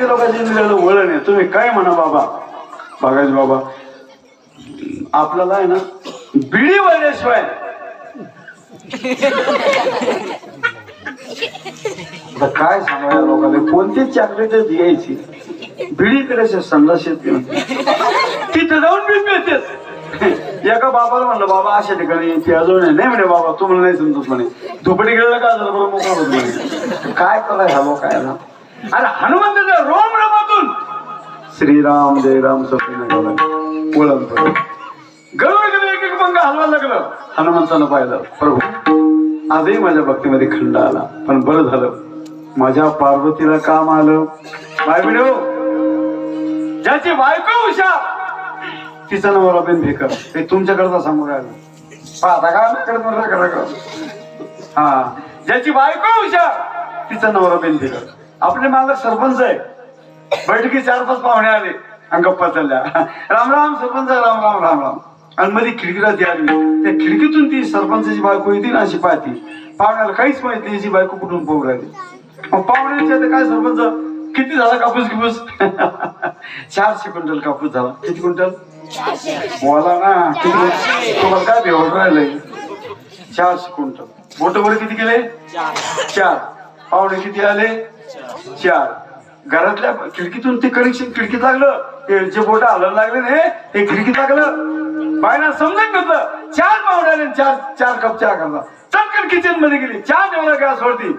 आपल्या काही काही वळण आहे. तुम्ही काय म्हणा बाबा? बघायचं बाबा आपल्याला आहे ना बिडी वळल्याशिवाय. काय सांगायला लोकांना? कोणती चॉकलेट द्यायची? बिडी कडे समजा येते तिथे जाऊन बी मिळते. एका बाबाला म्हणलं बाबा अशा ठिकाणी प्याजो अजून नाही म्हणे बाबा तुम्हाला नाही समजत म्हणे. झोपडी गेलं का झालं? बरं मोकळं काय कराय हवं काय ना अरे हनुमंताच्या रोम रमातून. श्रीराम जयराम सत्य ओळख गरुड गेलं एक एक पंगा हलवायला लागलं. हनुमंतानं पाहिलं प्रभू आजही माझ्या भक्तीमध्ये खंड आला पण बरं झालं. माझ्या पार्वतीला काम आलं. बाय बिडो ज्याची बायको हुशार. तिचा नवरा बिन भेकर हे तुमच्याकडचा सांगू राहिलो पाहता का हा. ज्याची बायको हुशार. तिचा नवरा बिन भेकर आपले मालक सरपंच आहे बैठकी चार पाच पाहुणे आले. आणि गप्पा चालल्या. राम राम सरपंच राम राम राम राम. आणि मध्ये खिडकीला ती आली. त्या खिडकीतून ती सरपंचाची बायको येते ना अशी पाहती. पाहुण्याला काहीच माहीत नाही याची बायको कुठून पोहू राहिली. मग पाहुण्याच्या आता काय सरपंच? किती झाला कापूस गिपूस? चारशे क्विंटल कापूस झाला. किती क्विंटल? बोला ना किती? तुम्हाला काय भेवड राहिलंय? चारशे क्विंटल. बोट वर किती केले? चार. पाहुणे किती आले? चार. घरातल्या खिडकीतून ते कनेक्शन खिडकी लागलं जे बोट हलायला लागले ना हे, ते खिडकी लागलं. बायना समजून घेतलं. चार पाहुणे आले चार चार कप चहा करता चटकन किचनमध्ये गेली. चहा जेवला गॅस वरती.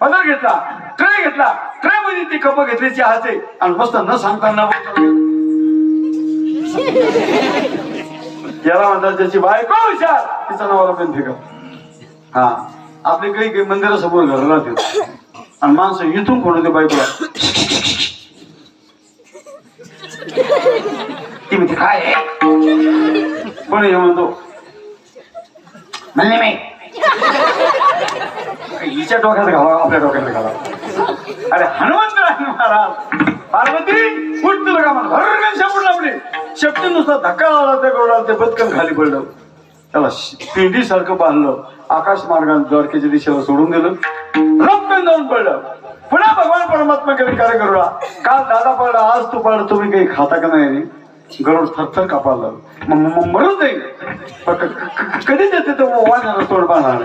पदर घेतला ट्रे घेतला. ट्रे मध्ये ती कप घेतली चहाचे. आणि मस्त न सांगताना याला म्हणतात त्याची बायको हुशार. तिचा नावाला पण फिकत हा. आपले काही काही मंदिरासमोर घर राहते. आणि माणसं इथून कोण होते बायकोला ती म्हणते काय पण कोण हे म्हणतो म्हणले मी हिच्या डोक्यात घाला आपल्या डोक्यात घाला. अरे हनुमंत महाराज पार्वती उठ तुला का मला भरगन शेपूट लावली. शेपटी नुसता धक्का लावला त्या गोडाला ते बदकन खाली पडलं. त्याला पिंडी सारखं बांधलं. आकाश मार्गाने द्वारकेच्या दिशेला सोडून दिलं. रपकन जाऊन पडलं. पुन्हा भगवान परमात्मा कडे कार्य करूला काल दादा पडला? आज तू पडला? तुम्ही काही खाता का नाही? रे गरुड थरथर कापाल मग मरून जाईल. पण कधी देते तो वाण्याला तोड पाहणार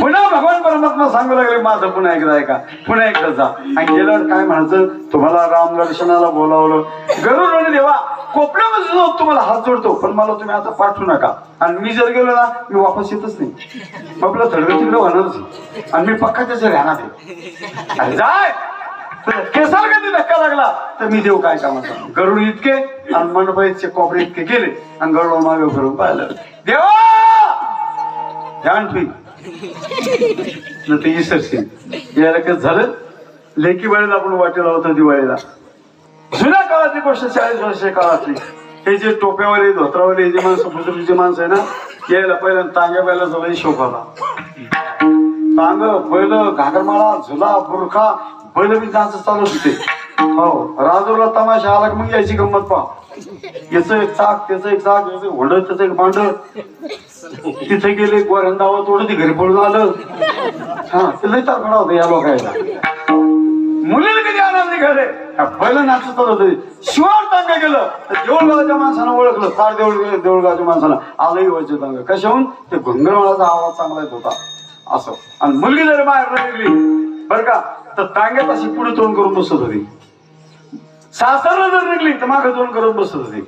पुन्हा भगवान परमात्मा सांगू लागले माझं पुन्हा एकदा ऐका पुन्हा एकदा जा. आणि गेल्यावर काय म्हणायचं तुम्हाला राम दर्शनाला बोलावलं. गरुड म्हणे देवा कोपऱ्यामध्ये जाऊ तुम्हाला हात जोडतो पण मला तुम्ही आता पाठवू नका. आणि मी जर गेलो ना मी वापस येतच नाही. आपलं थडगं तिकडं होणारच आणि मी पक्का त्याच्या राहणार आहे. अरे जाय. केसाला कधी धक्का लागला तर मी देऊ काय कामाचा? गरुड इतके आणि मंडपाईचे कोपरे इतके गेले आणि गरुड मागे करून पाहिलं. देवा! ध्यान ठेवी. न ते इसरशील याला कसं झालं. लेखी वेळेला आपण वाटेला होतो दिवाळीला. जुन्या काळातली गोष्ट चाळीस वर्ष काळातली. हे जे टोप्यावाले धोत्रावाले हे जे माणसं बुजुर्गचे माणसं आहे ना यायला पहिल्या तांग्या पहिला जवळ शोभाला. तांग बैल घागरमाळा झुला बुरखा बैल बी डान्स चालू होते. हो राजूला तमाशा आला की मग यायची गंमत पहा. याचं एक चाक त्याचं एक चाक याचं होड त्याचं एक भांड. तिथे गेले गोरंदावा तोडं ते घरी पळून आलं. हा ते लय तारखडा होता या लोकायला मुलीला कधी आनंद निघाले. पहिलं नाचत होते. शिवार तांग गेलं. देऊळगावच्या माणसानं ओळखलं. तार देऊळ देऊळगावच्या माणसानं. आलंही व्हायचं तांग. कशाहून? ते घुंगरवाळाचा आवाज चांगला येत होता. असं. आणि मुलगी जर बाहेर निघली बरं का तर तांग्यात अशी पुढे तोंड करून बसत होती. सासरला जर निघली तर माग तोंड करून बसत होती.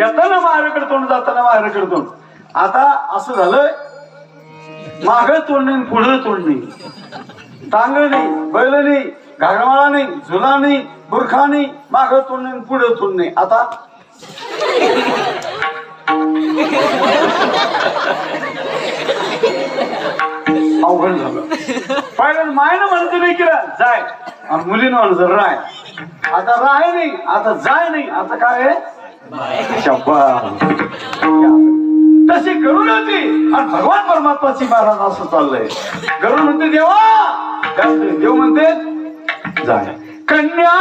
येताना माहेराकडे तोंड जाताना माहेराकडे तोंड. आता असं झालंय माग तोंड नाही पुढं तोंड नाही. टांग नाही बैल नाही घागरमाळा नाही झुला नाही बुरखा नाही माग तोंड नाही पुढं तोंड नाही. आता अवघड झालं. पहिलं मायनं म्हणते नाही केलं जाय. आणि मुलीनं म्हणत राय. आता राय नाही आता जाय नाही आता काय आहे? तशी गरुड होती आणि भगवान परमात्माची महाराज असं चाललंय. गरुड म्हणते देवा! म्हणते? देव म्हणते जाय. कन्या!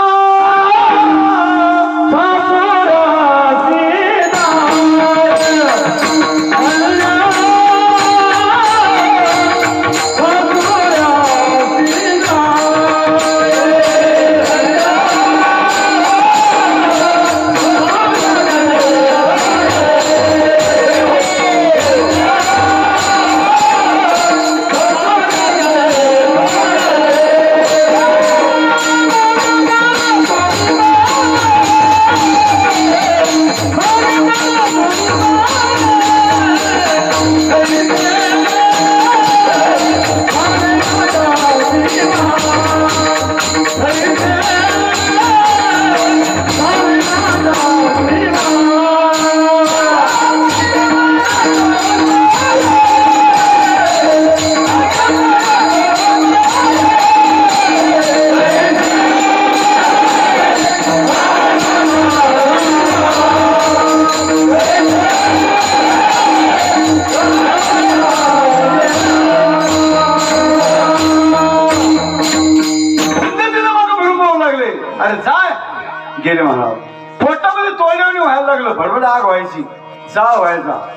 भडभड जा व्हायचा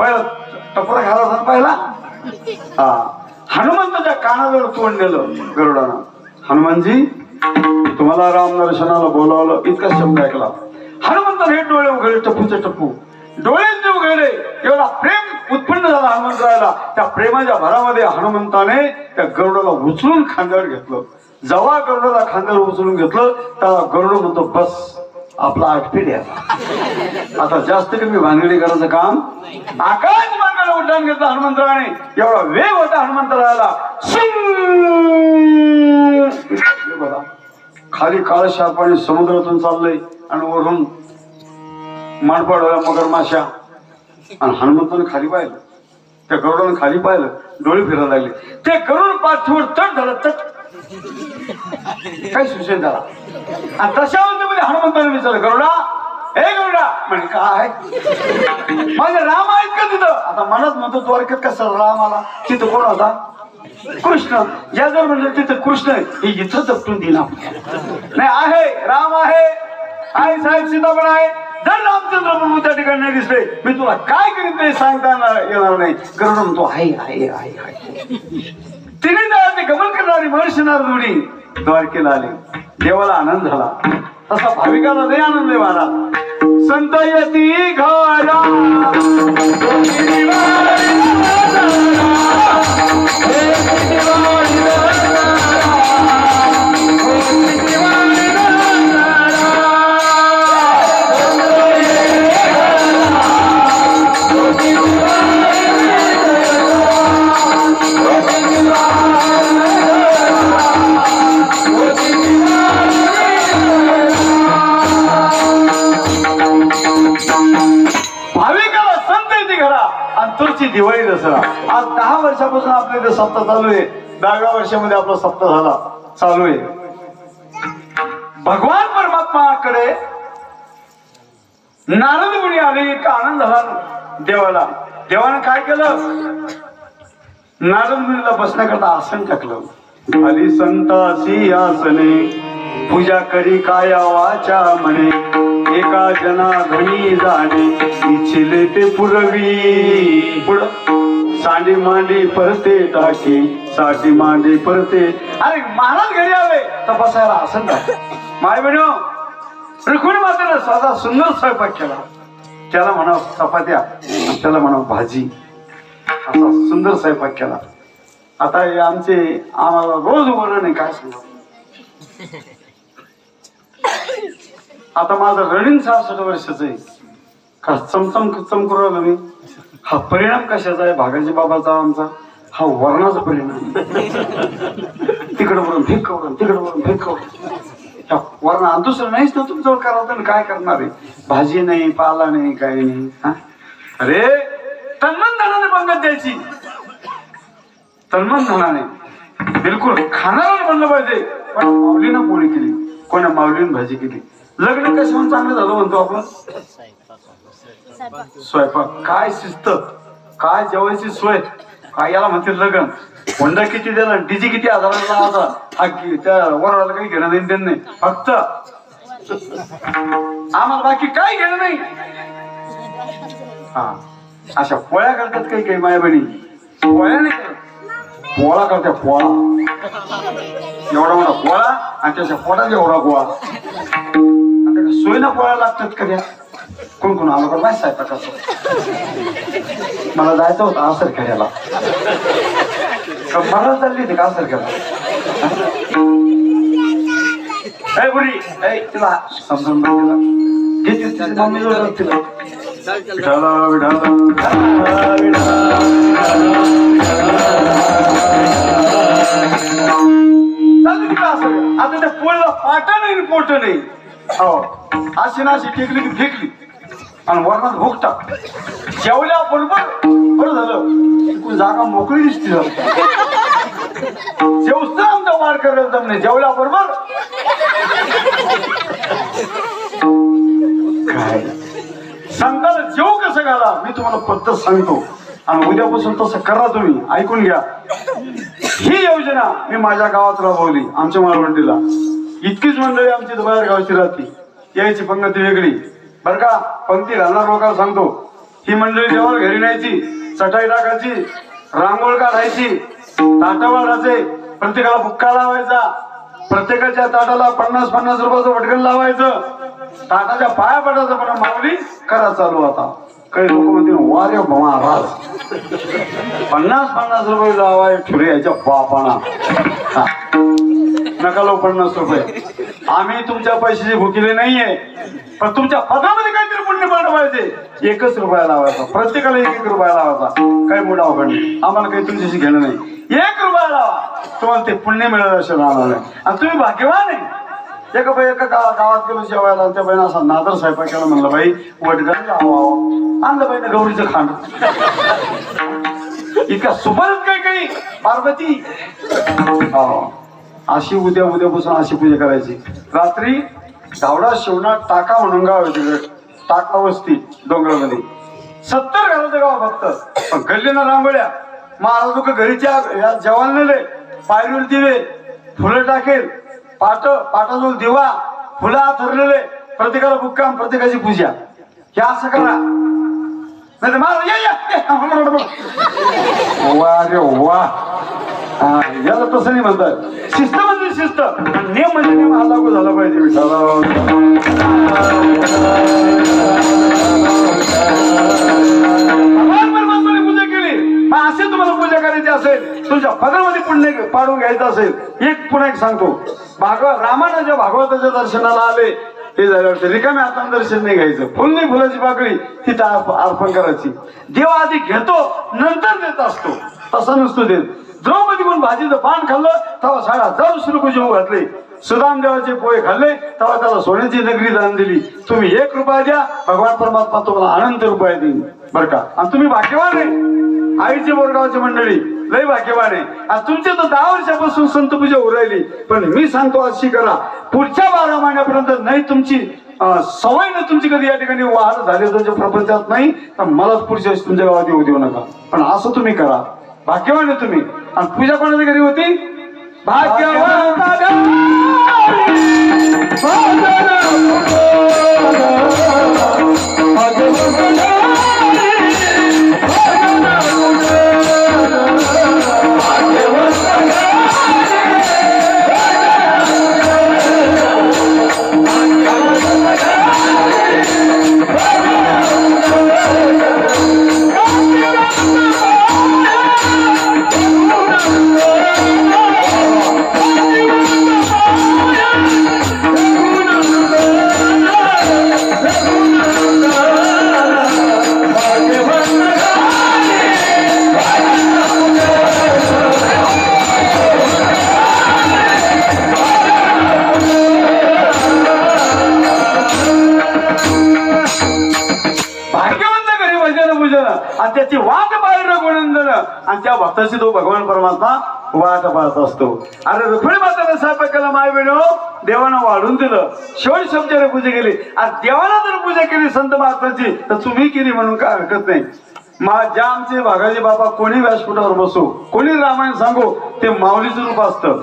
पहिला टपरा घालायचा पहिला. हा. हनुमंताच्या कानाजवळ तोंड दिलं गरुडानं. हनुमानजी तुम्हाला राम दर्शनाला बोलावलं इतका शब्द ऐकला. हनुमंत हे डोळे उघडले टप्पूचे टप्पू डोळे उघडले एवढा प्रेम उत्पन्न झाला हनुमंतरायाला त्या प्रेमाच्या भरामध्ये हनुमंताने त्या गरुडाला उचलून खांद्यावर घेतलं. जेव्हा गरुडाला खांद्यावर उचलून घेतलं तेव्हा गरुड म्हणतो बस. आपला आठपीठ आहे. आता जास्त कमी भानगडी करायचं काम? आकाश मार्गाला उड्डाण घेतलं हनुमंतराने एवढा वेग होता हनुमंतरायाला बघा. खाली काळ शापाने समुद्रातून चाललंय आणि वरून माणपाडोया मगरमाशा. आणि हनुमंतानं खाली पाहिलं. त्या गरुडानं खाली पाहिलं. डोळे फिरायला लागले. ते गरुड पाठीवर तट झालं तट. काय सुचेल त्याला? आणि तशा मध्ये हनुमंताने विचारलं गरुडा हे गरुडा म्हणजे काय? माझे राम आहेत का तिथं? आता मनात म्हणतो द्वारकेत कसा राम आला तिथं कोण होता? कृष्ण. या जर म्हणलं तिथं कृष्ण हे इथं जपटून दिला नाही आहे. राम आहे. आई साहेब सीता पण आहे. जर रामचंद्र प्रभू त्या ठिकाणी नाही दिसले मी तुला काय करीत ते सांगता येणार येणार नाही. गरुड म्हणतो आहे आहे आहे आहे. तिने दळाचे गमन करणारी महर्षी नारदुडी द्वारकेला आले. देवाला आनंद झाला. तसा भाविकाला लय आनंद आहे महाराज. संत यती घरा वर्षामध्ये आपला सप्ताह झाला. चालू आहे. भगवान परमात्माकडे नारद मुनी आले एक आनंद झाला देवाला. देवानं काय केलं? नारद मुनीला बसण्याकरता आसन टाकलं. आली संतासी आसने पूजा करी काया वाचा म्हणे. एका जना धनी जाणे इच्छिले ते पुरवी. पुढ सांडी मांडी परते टाकी. साठी मांडी परते अरे महाराज घरी आले. तपासायला असं आसन माय बहिण रुक्मिणी मातेने साधा सुंदर स्वयंपाक केला. त्याला म्हणा चपात्या त्याला म्हणा भाजी. असा सुंदर स्वयंपाक केला. आता हे आमचे आम्हाला रोज वरण नाही काय सांगा? आता माझं रनिंग सहासष्ट वर्षाचं आहे. का चमचम चमकू राहिलो मी? हा परिणाम कशाचा आहे? भागाजी बाबाचा आमचा? हा वर्णाचा परिणाम. तिकडं वरून फेक वरून तिकडं वरून फेक वरून वर्ण आणि दुसरं नाहीच ना तुमच्यावर करावं तर काय करणार आहे? भाजी नाही पाला नाही काही नाही? अरे तन्मन धनाने पंगत द्यायची. तन्मन धनाने बिलकुल खाणारा बनलं पाहिजे. पण माऊलीनं पोळी केली. कोणा माऊलीनं भाजी केली? लग्न कसं म्हणून चांगलं झालं म्हणतो आपण? स्वयंपाक. काय शिस्त? काय जेवायची सोय? काय याला म्हणते लग्न होंडा किती दिलं डीजी किती हजाराला होता हा त्या वराला काही घेणं नाही देणं नाही. फक्त आम्हाला बाकी काय घेणं नाही. हा. अशा पोळ्या करतात काही काही माया बहिणी. पोळ्या नाही पोळा करते पोळा. एवढा मोठा पोळा आणि त्याच्या पोटात एवढा गोळा. आणि सोयीनं पोळ्या लागतात कध्या कोण कोण आलो का माहिती स्वयंपाकाचं? मला जायचं होतं आसर खेळायला. का मला चालली होती का आसर खेळायला? ए तिला समजून बघ तिला. तिला. विठाला विठाला असं आता त्या पोळीला पाटा नाही पोट नाही. हो. अशी ना अशी टेकली की फेकली. आणि वरणात भूक टाक जेवल्या बरोबर बरं झालं. एकूण जागा मोकळी दिसती जेवस्त आमचा वार करेल जम नाही जेवल्या बरोबर. काय? सांगताना जेव कसं घाला मी तुम्हाला पद्धत सांगतो. आणि उद्यापासून तसं करा तुम्ही. ऐकून घ्या. ही योजना मी माझ्या गावात राबवली आमच्या मालवंडीला इतकीच मंडळी आमची इथं बाहेर गावची राहते. यायची पंगती वेगळी. बर का पंक्ती घालणार लोकांना सांगतो. ही मंडळी जेवण घरी न्यायची चटाई टाकायची रांगोळ काढायची ताटं वाढायचे प्रत्येकाला बुक्का लावायचा प्रत्येकाच्या ताटाला पन्नास पन्नास रुपयाचं वटकन लावायचं ताटाच्या पाया पडायचं पण माऊली करा चालू आता. काही लोक म्हणतील वारे महाराज. पन्नास पन्नास रुपये लावाय ठुरे याच्या बापाना. नका लो पन्नास रुपये. आम्ही तुमच्या पैशाची भुकिले नाहीये पण तुमच्या पदामध्ये काहीतरी पुण्य पाठवायचे. एकच रुपया लावायचा. प्रत्येकाला एक एक रुपया लावायचा. काही मुडा नाही. आम्हाला काही तुमच्याशी घेणं नाही. एक रुपया लावा. तुम्हाला ते पुण्य मिळालं असं राहणार नाही आणि तुम्ही भाग्यवान आहे. एका बाई एका गावा गावात गेलो जेवायला त्या बाईनं असा नादर स्वयंपाक केला. म्हणलं बाई वडगाव आणलं बाईनं गौरीचं खांड. इतका सुपरच काही काही. पार्वती. हो. अशी उद्या उद्यापासून अशी पूजा करायची. रात्री धावडा शेवणा टाका म्हणून गाव आहे तिकडे. टाका वस्ती डोंगरामध्ये. सत्तर घराचं गाव फक्त. पण गल्लीनं रांगोळ्या महाराज लोक घरीच्या या जेवण नेले पायरीवर दिवे फुलं टाकेल पाट पाटाजवळ दिवा फुलं आथरलेले प्रत्येकाला बुक्काम प्रत्येकाची पूजा. हे असं करा. नाही महाराज या. वा रे वा. याला तसं नाही म्हणतात. शिस्त म्हणजे शिस्त नियम म्हणजे नियम हा लागू झाला पाहिजे भगवान पूजा केली. मग असे तुम्हाला पूजा करायची असेल तुझ्या पदामध्ये पुण्य पाडून घ्यायचं असेल एक पुन्हा एक सांगतो. भागवत रामानं ज्या भागवताच्या दर्शनाला आले. ते झाल्यावर ते रिकाम्या हाताने दर्शन नाही घ्यायचं. फुल नाही फुलाची पाकळी तिथं अर्पण करायची. देव आधी घेतो नंतर देत असतो. तसा नसतो देत. द्रौपदी कोण भाजीचं पान खाल्लं तेव्हा साडा जाऊ सुरू जेव घातले. सुदाम देवाचे पोहे खाल्ले तेव्हा त्याला सोन्याची नगरी दान दिली. तुम्ही एक रुपया द्या भगवान परमात्मा तुम्हाला अनंत रुपये देईल. बरं का? आणि तुम्ही भाग्यवान आहे. आईचे बोरगावची मंडळी लय भाग्यवान आहे. आणि तुमचे तर दहा वर्षापासून संत पूजा उरायली पण मी सांगतो अशी करा. पुढच्या बारा महिन्यापर्यंत नाही तुमची सवय ना तुमची कधी या ठिकाणी. वाहन झाली तुमच्या प्रपंचात नाही तर मलाच पुढच्या वेळेस तुमच्या गावात येऊ देऊ नका. पण असं तुम्ही करा. भाग्यवान आहे तुम्ही. आणि पूजा कोणाच्या घरी होती? भाग्यवान. भाग्यवंत केला माय देवानं वाढून दिलं. शेवट शब्दाने पूजा केली. आणि देवाला जर पूजा केली संत महात्माची तर तुम्ही केली म्हणून काय हरकत नाही. मा ज्या आमचे भागाजी बाबा कोणी व्यासपीठावर बसो कोणी रामायण सांगो ते माऊलीचं रूप असतं.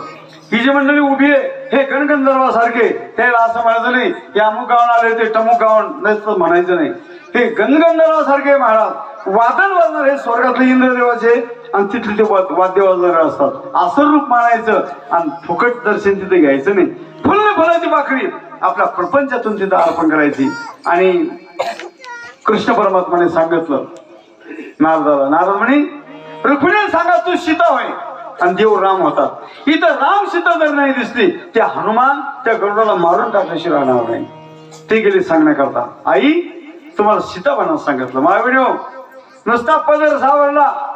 ही जी मंडळी उभी आहे हे गणगंधर्वासारखे त्याला असं म्हणायचं नाही. की अमुक गावून आले ते टमुक गावून नाही म्हणायचं नाही. हे गणगंधर्वासारखे महाराज वादन वाजणार हे स्वर्गातले इंद्रदेवाचे आणि तिथले ते वाद- वाद्य वाजणारे असतात असं रूप मानायचं आणि फुकट दर्शन तिथे घ्यायचं नाही. फुल फुलाची भाकरी आपल्या प्रपंचातून तिथं अर्पण करायची. आणि कृष्ण परमात्माने सांगितलं नारदाला नारद म्हणे रुक्मिणी सांगा तू सीता होय. आणि देव राम होता. इथं राम सीता जर नाही दिसली त्या हनुमान त्या गरुडाला मारून टाकल्याशी राहणार नाही. ते गेले सांगण्याकरता. आई तुम्हाला सीता बनायला सांगितलं महाविडिओ नुसता पदर सावरला.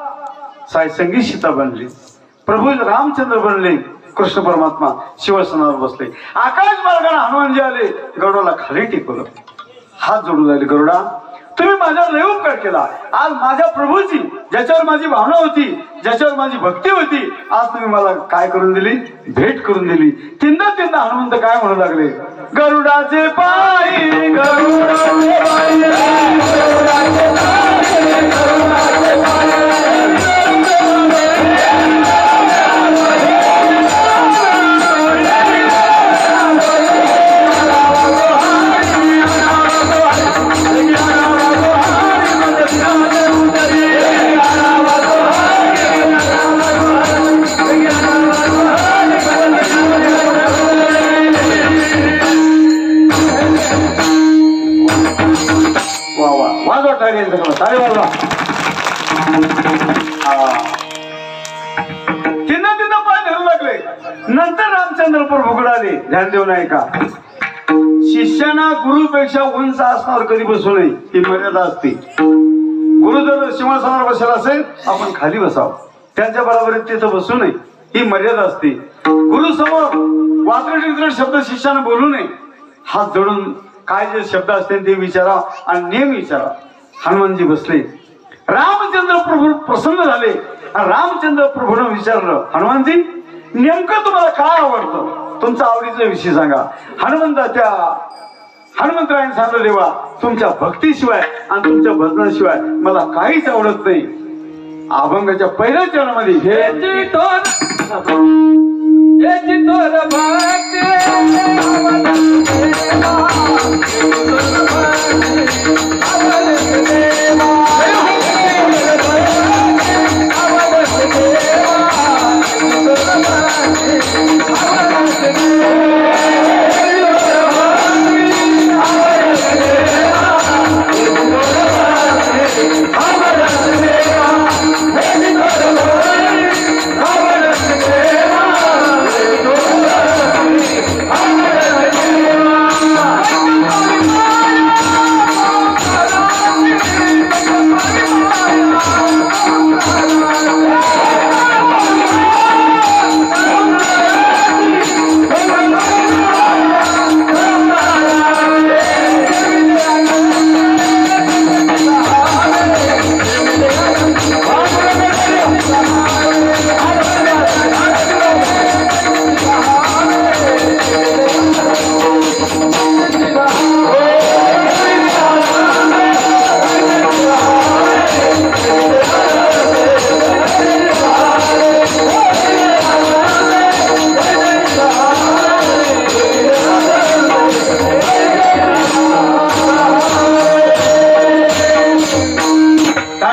साई सीता बनली. प्रभू रामचंद्र बनले. कृष्ण परमात्मा शिवसनावर बसले. आकाश मार्गाने हनुमानजी आले. गरुडाला खाली टेकवलं. हात जोडून राहिले गरुडा तुम्ही माझ्यावर लय उपकार केला. आज माझ्या प्रभूची ज्याच्यावर माझी भावना होती ज्याच्यावर माझी भक्ती होती आज तुम्ही मला काय करून दिली? भेट करून दिली. तीनदा तीनदा हनुमंत काय म्हणू लागले? गरुडाचे पायी गरुडाचे पायी उंच असणार कधी बसू नये ही मर्यादा असते. गुरु जर सिंहासनावर बसेल असेल आपण खाली बसावं. त्यांच्या बरोबर तिथं बसू नये ही मर्यादा असते. गुरु समोर वात्रट शब्द शिष्याने बोलू नये. हात जोडून काय जे शब्द असतील ते विचारा आणि नेम विचारा. हनुमानजी बसले. रामचंद्र प्रभू प्रसन्न झाले. आणि रामचंद्र प्रभूने विचारलं हनुमानजी नेमकं तुम्हाला काय आवडतं? तुमचा आवडीचा विषय सांगा. हनुमंत त्या हनुमंतरायन सांगलं देवा तुमच्या भक्तीशिवाय आणि तुमच्या भजनाशिवाय मला काहीच आवडत नाही. अभंगाच्या पहिल्या चरणामध्ये हे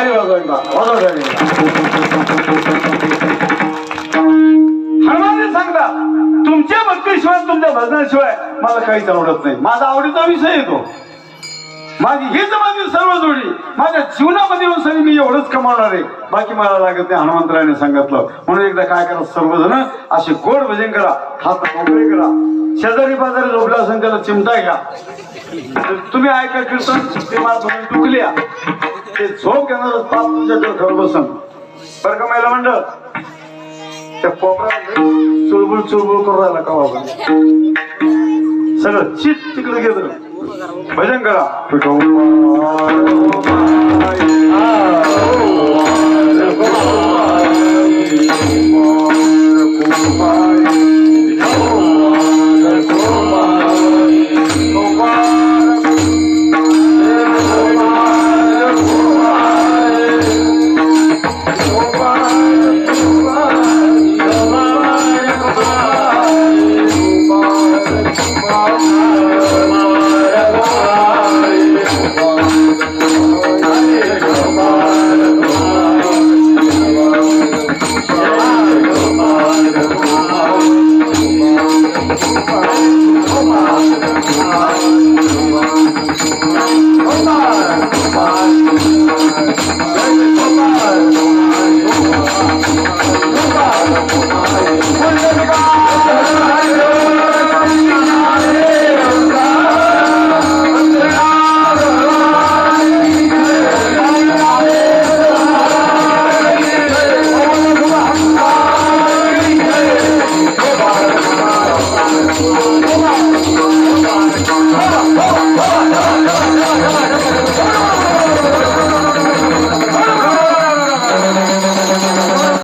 टाळी सांगता तुमच्या भक्तीशिवाय तुमच्या भजनाशिवाय मला काहीच आवडत नाही माझा आवडीचा विषय येतो माझी हीच माझी सर्व जोडी माझ्या जीवनामध्ये येऊन सगळी मी एवढंच कमावणार आहे बाकी मला लागत नाही हनुमंतरायाने सांगितलं म्हणून एकदा काय करा सर्वजण असे गोड भजन करा हात मोकळे करा शेजारी पाजारी झोपला असेल त्याला चिमटा घ्या. तुम्ही ऐका कीर्तन ते मला दुखल्या ते झोप घेणार पाप तुमच्या घर बसन. बरं का महिला मंडळ? त्या कोपऱ्या चुळबुळ चुळबुळ करून राहिला का बाबा? सगळं चित तिकडे गेलं. भजन करा.